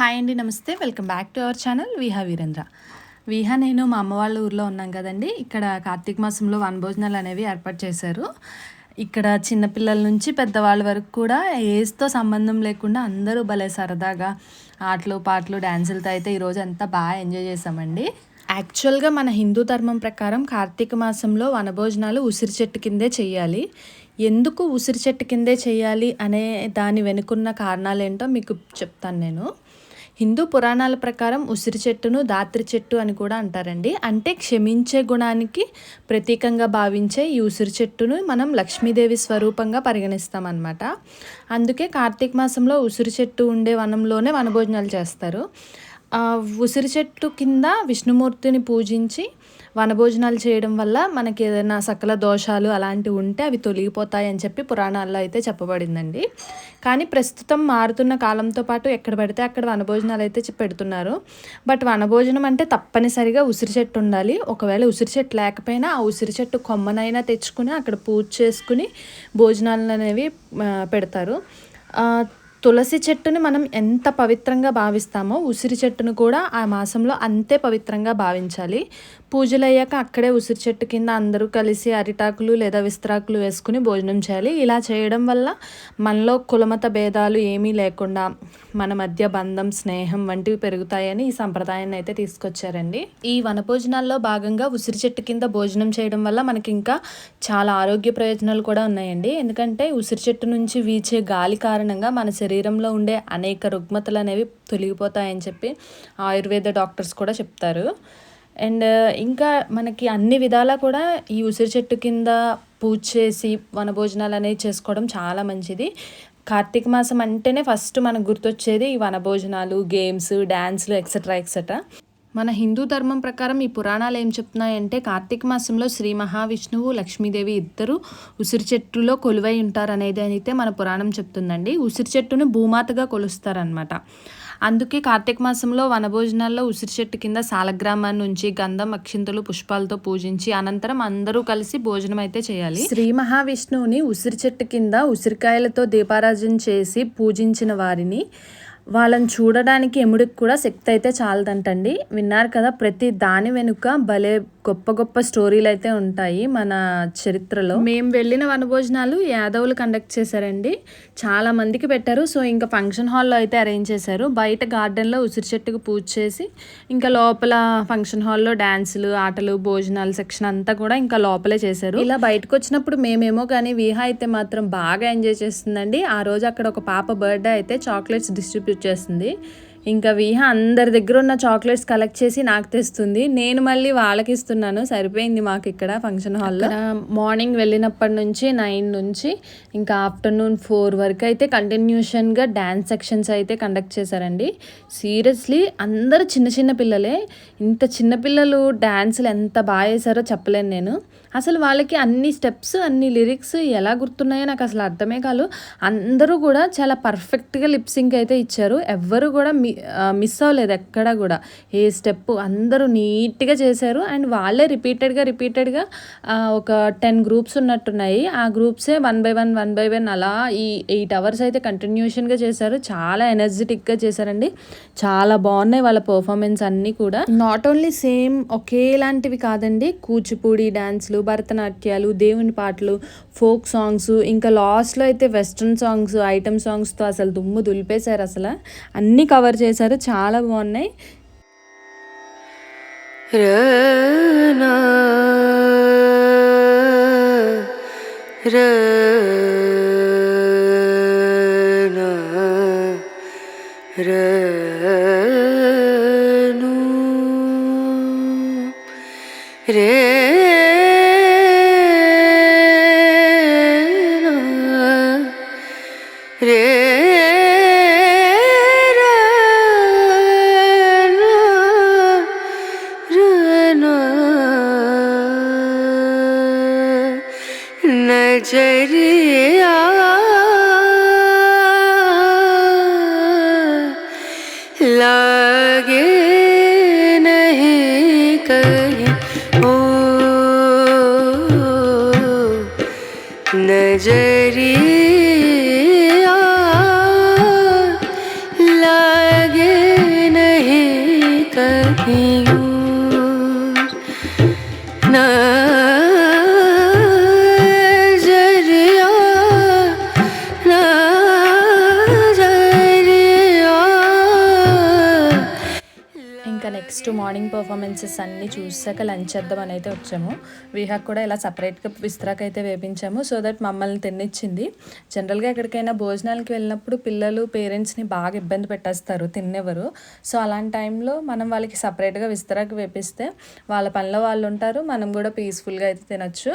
Hi అండి నమస్తే. Welcome back to our channel Viha Virendra. Viha నేను మా అమ్మ వాళ్ళ ఊర్లో ఉన్నాం కదండి. ఇక్కడ కార్తీక మాసంలో వనభోజనాలు అనేవి ఏర్పాటు చేశారు. ఇక్కడ చిన్నపిల్లల నుంచి పెద్దవాళ్ళ వరకు కూడా ఏజ్తో సంబంధం లేకుండా అందరూ భలే సరదాగా ఆటలు పాటలు డ్యాన్సులతో అయితే ఈరోజు అంతా బాగా ఎంజాయ్ చేసామండి యాక్చువల్గా మన హిందూ ధర్మం ప్రకారం కార్తీక మాసంలో వనభోజనాలు ఉసిరి చెట్టు కిందే చేయాలి. ఎందుకు ఉసిరి చెట్టు కిందే చేయాలి అనే దాని వెనుకున్న కారణాలు ఏంటో మీకు చెప్తాను నేను. హిందూ పురాణాల ప్రకారం ఉసిరి చెట్టును దాత్రి చెట్టు అని కూడా అంటారండి. అంటే క్షమించే గుణానికి ప్రతీకంగా భావించే ఈ ఉసిరి చెట్టును మనం లక్ష్మీదేవి స్వరూపంగా పరిగణిస్తామన్నమాట. అందుకే కార్తీక మాసంలో ఉసిరి చెట్టు ఉండే వనంలోనే వనభోజనాలు చేస్తారు. ఉసిరి చెట్టు కింద విష్ణుమూర్తిని పూజించి వనభోజనాలు చేయడం వల్ల మనకి ఏదైనా సకల దోషాలు అలాంటివి ఉంటే అవి తొలగిపోతాయని అని చెప్పి పురాణాల్లో అయితే చెప్పబడిందండి. కానీ ప్రస్తుతం మారుతున్న కాలంతో పాటు ఎక్కడ పడితే అక్కడ వనభోజనాలు అయితే పెడుతున్నారు. బట్ వనభోజనం అంటే తప్పనిసరిగా ఉసిరి చెట్టు ఉండాలి. ఒకవేళ ఉసిరి చెట్టు లేకపోయినా ఆ ఉసిరి చెట్టు కొమ్మనైనా తెచ్చుకుని అక్కడ పూజ చేసుకుని భోజనాలు అనేవి పెడతారు. తులసి చెట్టుని మనం ఎంత పవిత్రంగా భావిస్తామో ఉసిరి చెట్టును కూడా ఆ మాసంలో అంతే పవిత్రంగా భావించాలి. పూజలు అయ్యాక అక్కడే ఉసిరి చెట్టు కింద అందరూ కలిసి అరిటాకులు లేదా విస్తరాకులు వేసుకుని భోజనం చేయాలి. ఇలా చేయడం వల్ల మనలో కులమత భేదాలు ఏమీ లేకుండా మన మధ్య బంధం స్నేహం వంటివి పెరుగుతాయని ఈ సంప్రదాయాన్ని అయితే తీసుకొచ్చారండి. ఈ వనభోజనాల్లో భాగంగా ఉసిరి చెట్టు కింద భోజనం చేయడం వల్ల మనకి ఇంకా చాలా ఆరోగ్య ప్రయోజనాలు కూడా ఉన్నాయండి. ఎందుకంటే ఉసిరి చెట్టు నుంచి వీచే గాలి కారణంగా మన శరీరంలో ఉండే అనేక రుగ్మతలు అనేవి తొలగిపోతాయని చెప్పి ఆయుర్వేద డాక్టర్స్ కూడా చెప్తారు. అండ్ uh, ఇంకా మనకి అన్ని విధాలా కూడా ఈ ఉసిరి చెట్టు కింద పూజ చేసి వనభోజనాలు అనేవి చేసుకోవడం చాలా మంచిది. కార్తీక మాసం అంటేనే ఫస్ట్ మనకు గుర్తొచ్చేది ఈ వనభోజనాలు గేమ్స్ డ్యాన్స్లు ఎక్సెట్రా ఎక్సెట్రా మన హిందూ ధర్మం ప్రకారం ఈ పురాణాలు ఏం చెప్తున్నాయంటే కార్తీక మాసంలో శ్రీ మహావిష్ణువు లక్ష్మీదేవి ఇద్దరు ఉసిరి చెట్టులో కొలువై ఉంటారు అనేది అయితే మన పురాణం చెప్తుందండి. ఉసిరి చెట్టును భూమాతగా కొలుస్తారనమాట అందుకే కార్తీక మాసంలో వనభోజనాల్లో ఉసిరి చెట్టు కింద సాలగ్రామం నుంచి గంధం అక్షింతలు పుష్పాలతో పూజించి అనంతరం అందరూ కలిసి భోజనం అయితే చేయాలి. శ్రీ మహావిష్ణువుని ఉసిరి చెట్టు కింద ఉసిరికాయలతో దీపారాజన చేసి పూజించిన వారిని వాళ్ళని చూడడానికి ఎముడికి కూడా శక్తి అయితే చాలదంటండి. విన్నారు కదా ప్రతి దాని వెనుక భలే గొప్ప గొప్ప స్టోరీలు అయితే ఉంటాయి మన చరిత్రలో. మేము వెళ్ళిన వనభోజనాలు యాదవులు కండక్ట్ చేశారండి. చాలా మందికి పెట్టారు. సో ఇంకా ఫంక్షన్ హాల్లో అయితే అరేంజ్ చేశారు. బయట గార్డెన్లో ఉసిరి చెట్టుకు పూజ చేసి ఇంకా లోపల ఫంక్షన్ హాల్లో డ్యాన్సులు ఆటలు భోజనాలు సెక్షన్ అంతా కూడా ఇంకా లోపలే చేశారు. ఇలా బయటకు వచ్చినప్పుడు మేమేమో కానీ విహా అయితే మాత్రం బాగా ఎంజాయ్ చేస్తుందండి. ఆ రోజు అక్కడ ఒక పాప బర్త్డే అయితే చాక్లెట్స్ డిస్ట్రిబ్యూట్ వచ్చేస్తుంది. ఇంకా విహా అందరి దగ్గర ఉన్న చాక్లెట్స్ కలెక్ట్ చేసి నాకు తెస్తుంది. నేను మళ్ళీ వాళ్ళకి ఇస్తున్నాను సరిపోయింది మాకు ఇక్కడ ఫంక్షన్ హాల్లో మార్నింగ్ వెళ్ళినప్పటి నుంచి నైన్ నుంచి ఇంకా ఆఫ్టర్నూన్ ఫోర్ వరకు అయితే కంటిన్యూషన్గా డ్యాన్స్ సెక్షన్స్ అయితే కండక్ట్ చేశారండి. సీరియస్లీ అందరూ చిన్న చిన్న పిల్లలే. ఇంత చిన్న పిల్లలు డ్యాన్సులు ఎంత బాగా చేశారో చెప్పలేను నేను. అసలు వాళ్ళకి అన్ని స్టెప్స్ అన్ని లిరిక్స్ ఎలా గుర్తున్నాయో నాకు అసలు అర్థమే కాదు. అందరూ కూడా చాలా పర్ఫెక్ట్గా లిప్సింగ్ అయితే ఇచ్చారు. ఎవ్వరు కూడా మీ మిస్ అవ్వలేదు ఎక్కడా కూడా. ఏ స్టెప్ అందరూ నీట్గా చేశారు. అండ్ వాళ్ళే రిపీటెడ్గా రిపీటెడ్గా ఒక టెన్ గ్రూప్స్ ఉన్నట్టున్నాయి. ఆ గ్రూప్సే one by one one by one అలా ఈ ఎయిట్ అవర్స్ అయితే కంటిన్యూషన్గా చేశారు. చాలా ఎనర్జెటిక్గా చేశారండి. చాలా బాగున్నాయి వాళ్ళ పర్ఫార్మెన్స్ అన్నీ కూడా. నాట్ ఓన్లీ సేమ్ ఒకేలాంటివి కాదండి. కూచిపూడి డ్యాన్స్లు భరతనాట్యాలు దేవుని పాటలు ఫోక్ సాంగ్స్ ఇంకా లాస్ట్లో అయితే వెస్ట్రన్ సాంగ్స్ ఐటమ్ సాంగ్స్తో అసలు దుమ్ము దులిపేశారు అసలు. అన్నీ కవర్ చేశారు. చాలా బాగున్నాయి. రనా రే రే नजरिया నెక్స్ట్ మార్నింగ్ పర్ఫార్మెన్సెస్ అన్నీ చూసాక లంచ్ చేద్దామని అయితే వచ్చాము. విహాక్ కూడా ఇలా సపరేట్గా విస్తరాక్ అయితే వేపించాము. సో దట్ మమ్మల్ని తినిచ్చింది జనరల్గా ఎక్కడికైనా భోజనాలకి వెళ్ళినప్పుడు పిల్లలు పేరెంట్స్ని బాగా ఇబ్బంది పెట్టేస్తారు తినేవారు సో అలాంటి టైంలో మనం వాళ్ళకి సపరేట్గా విస్తరాకు వేపిస్తే వాళ్ళ పనిలో వాళ్ళు ఉంటారు. మనం కూడా పీస్ఫుల్గా అయితే తినొచ్చు.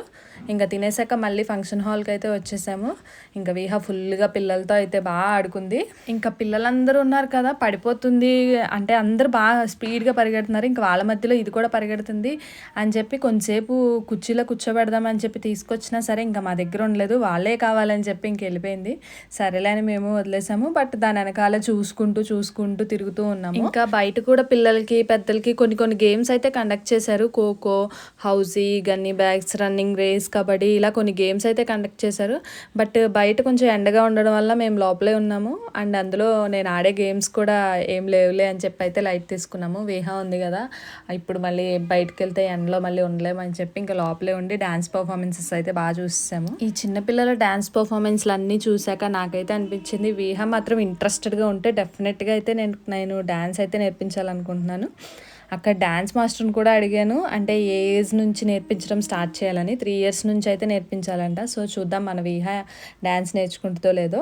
ఇంకా తినేసాక మళ్ళీ ఫంక్షన్ హాల్కి అయితే వచ్చేసాము. ఇంకా విహా ఫుల్గా పిల్లలతో అయితే బాగా ఆడుకుంది. ఇంకా పిల్లలందరూ ఉన్నారు కదా పడిపోతుంది. అంటే అందరూ బాగా స్పీడ్గా పరిగెడుతున్నారు. ఇంకా వాళ్ళ మధ్యలో ఇది కూడా పరిగెడుతుంది. అని చెప్పి కొంతసేపు కుర్చీలో కూర్చోబెడదామని చెప్పి తీసుకొచ్చినా సరే ఇంకా మా దగ్గర ఉండలేదు. వాళ్ళే కావాలని చెప్పి ఇంక వెళ్ళిపోయింది. సరేలే అని మేము వదిలేసాము. బట్ దాని వెనకాల చూసుకుంటూ చూసుకుంటూ తిరుగుతూ ఉన్నాము. ఇంకా బయట కూడా పిల్లలకి పెద్దలకి కొన్ని కొన్ని గేమ్స్ అయితే కండక్ట్ చేశారు. Kho kho housie gunny bags running race kabaddi ఇలా కొన్ని గేమ్స్ అయితే కండక్ట్ చేశారు. బట్ బయట కొంచెం ఎండగా ఉండడం వల్ల మేము లోపలే ఉన్నాము. అండ్ అందులో నేను ఆడే గేమ్స్ కూడా ఏం లేవులే అని చెప్పి అయితే లైట్ తీసుకున్నాము. వేహా ఉంది కదా. ఇప్పుడు మళ్ళీ బయటకు వెళ్తే ఎండలో మళ్ళీ ఉండలేమని చెప్పి ఇంకా లోపలే ఉండి డ్యాన్స్ పర్ఫార్మెన్సెస్ అయితే బాగా చూసాము ఈ చిన్నపిల్లల డ్యాన్స్ పర్ఫార్మెన్స్లు అన్నీ చూసాక నాకైతే అనిపించింది వీహ మాత్రం ఇంట్రెస్టెడ్గా ఉంటే డెఫినెట్గా అయితే నేను నేను డ్యాన్స్ అయితే నేర్పించాలనుకుంటున్నాను. అక్కడ డ్యాన్స్ మాస్టర్ని కూడా అడిగాను అంటే ఏ ఏజ్ నుంచి నేర్పించడం స్టార్ట్ చేయాలని త్రీ ఇయర్స్ నుంచి అయితే నేర్పించాలంట. సో చూద్దాం మన విహా డ్యాన్స్ నేర్చుకుంటుందో లేదో.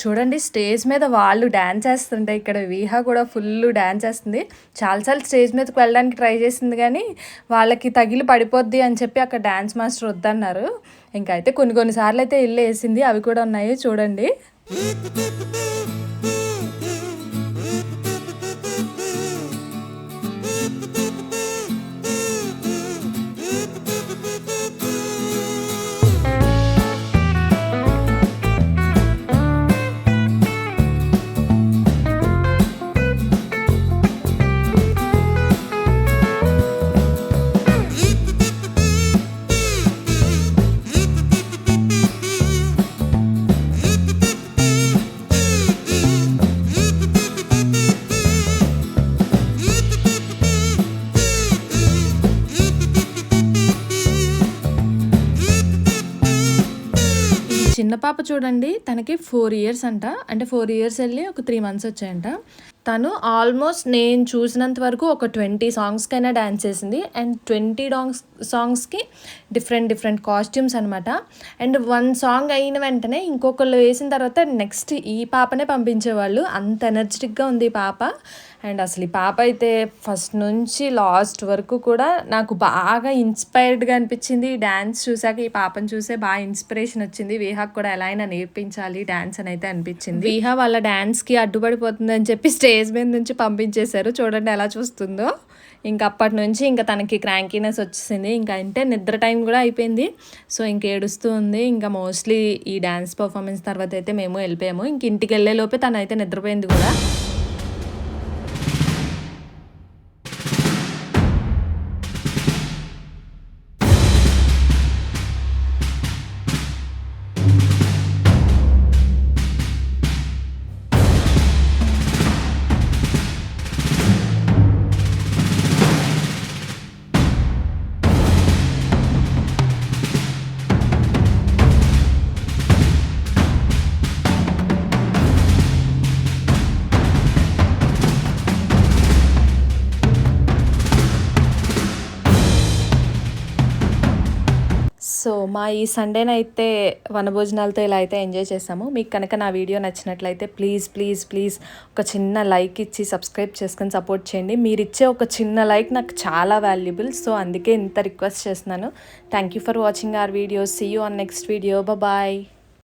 చూడండి స్టేజ్ మీద వాళ్ళు డ్యాన్స్ చేస్తుంటే ఇక్కడ విహా కూడా ఫుల్ డ్యాన్స్ వేస్తుంది చాలాసార్లు స్టేజ్ మీదకి వెళ్ళడానికి ట్రై చేసింది కానీ వాళ్ళకి తగిలి పడిపోద్ది అని చెప్పి అక్కడ డ్యాన్స్ మాస్టర్ వద్దన్నారు. ఇంకా అయితే కొన్ని కొన్నిసార్లు అయితే ఇల్లు వేసింది అవి కూడా ఉన్నాయి చూడండి. చిన్న పాప చూడండి తనకి ఫోర్ ఇయర్స్ అంట. అంటే ఫోర్ ఇయర్స్ వెళ్ళి ఒక త్రీ మంత్స్ వచ్చాయంట. తను ఆల్మోస్ట్ నేను చూసినంత వరకు ఒక ట్వంటీ సాంగ్స్కైనా డ్యాన్స్ చేసింది. అండ్ ట్వంటీ డాంగ్స్ సాంగ్స్కి డిఫరెంట్ డిఫరెంట్ కాస్ట్యూమ్స్ అనమాట అండ్ వన్ సాంగ్ అయిన వెంటనే ఇంకొకళ్ళు వేసిన తర్వాత నెక్స్ట్ ఈ పాపనే పంపించేవాళ్ళు. అంత ఎనర్జెటిక్గా ఉంది ఈ పాప. అండ్ అసలు ఈ పాప అయితే ఫస్ట్ నుంచి లాస్ట్ వరకు కూడా నాకు బాగా ఇన్స్పైర్డ్గా అనిపించింది. డ్యాన్స్ చూసాక ఈ పాపను చూసే బాగా ఇన్స్పిరేషన్ వచ్చింది. వీహాకు కూడా ఎలా అయినా నేర్పించాలి. డ్యాన్స్ అని అయితే అనిపించింది. వీహా వాళ్ళ డ్యాన్స్కి అడ్డుపడిపోతుంది అని చెప్పి స్టేజ్ మీద నుంచి పంపించేశారు. చూడండి ఎలా చూస్తుందో. ఇంకా అప్పటి నుంచి ఇంకా తనకి క్రాంకీనెస్ వచ్చేసింది. ఇంకా అంటే నిద్ర టైం కూడా అయిపోయింది. సో ఇంక ఏడుస్తూ ఉంది. ఇంకా మోస్ట్లీ ఈ డ్యాన్స్ పర్ఫార్మెన్స్ తర్వాత అయితే మేము వెళ్ళిపోయాము. ఇంక ఇంటికి వెళ్ళే లోపే తను అయితే నిద్రపోయింది కూడా. మా ఈ సండేనైతే వనభోజనాలతో ఇలా అయితే ఎంజాయ్ చేసాము. మీకు కనుక నా వీడియో నచ్చినట్లయితే ప్లీజ్ ప్లీజ్ ప్లీజ్ ఒక చిన్న లైక్ ఇచ్చి సబ్స్క్రైబ్ చేసుకొని సపోర్ట్ చేయండి. మీరు ఇచ్చే ఒక చిన్న లైక్ నాకు చాలా వాల్యుబుల్ సో అందుకే ఇంత రిక్వెస్ట్ చేస్తున్నాను. Thank you for watching our video see you on next video bye